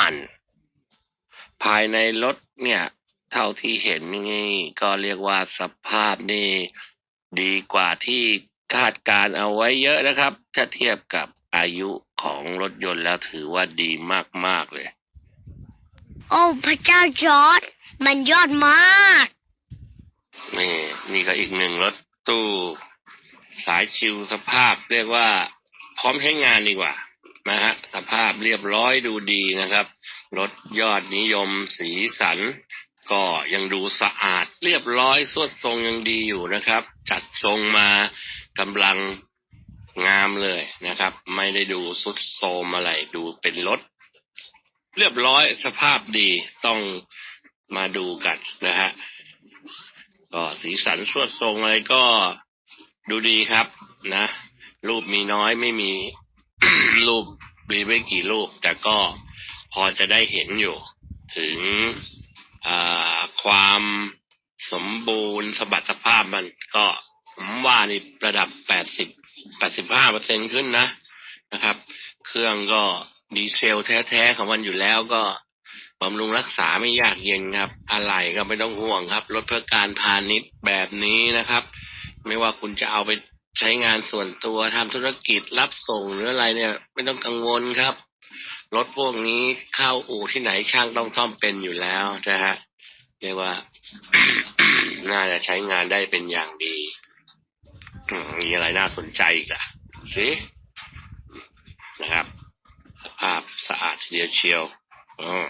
มัน ภายในรถเนี่ยเท่าที่เห็นนี่ก็เรียกว่าสภาพนี่ดีกว่าที่คาดการเอาไว้เยอะนะครับ ถ้าเทียบกับอายุของรถยนต์แล้วถือว่าดีมาก ๆ เลย โอ้พระเจ้าจอร์ดมันยอดมาก นี่นี่ก็อีกหนึ่งรถตู้ สายชิวสภาพเรียกว่า พร้อมใช้งานดีกว่า นะฮะสภาพเรียบร้อยดูดีนะครับ รถยอดนิยมสีสัน ก็ยังดูสะอาดเรียบร้อยสวดทรงยังดีอยู่นะครับ จัดทรงมากำลังงามเลยนะครับ ไม่ได้ดูสุดโทมอะไรดูเป็นรถ เรียบร้อยสภาพดีต้องมาดูกันนะฮะก็สีสันสวดทรงอะไรก็ดูดีครับนะ รูปมีน้อยไม่มี รูปมีไม่กี่รูป แต่ก็พอจะได้เห็นอยู่ ถึงความสมบูรณ์สบัติสภาพมันก็ผมว่านี่ระดับแปดสิบแปดสิบห้าเปอร์เซ็นขึ้นนะนะครับ เครื่องก็ดีเซลแท้ๆของมันอยู่แล้วก็บำรุงรักษาไม่ยากเย็นครับ อะไรก็ไม่ต้องห่วงครับ รถเพื่อการพาณิชย์แบบนี้นะครับ ไม่ว่าคุณจะเอาไป ใช้งานส่วนตัวทำธุรกิจรับส่งหรืออะไรเนี่ย ไม่ต้องกังวลครับ รถพวกนี้เข้าอู่ที่ไหนช่างต้องซ่อมเป็นอยู่แล้วนะฮะเรียกว่า น่าจะใช้งานได้เป็นอย่างดี มีอะไรน่าสนใจอีกล่ะสินะครับ สภาพสะอาดเดียวเชียวออ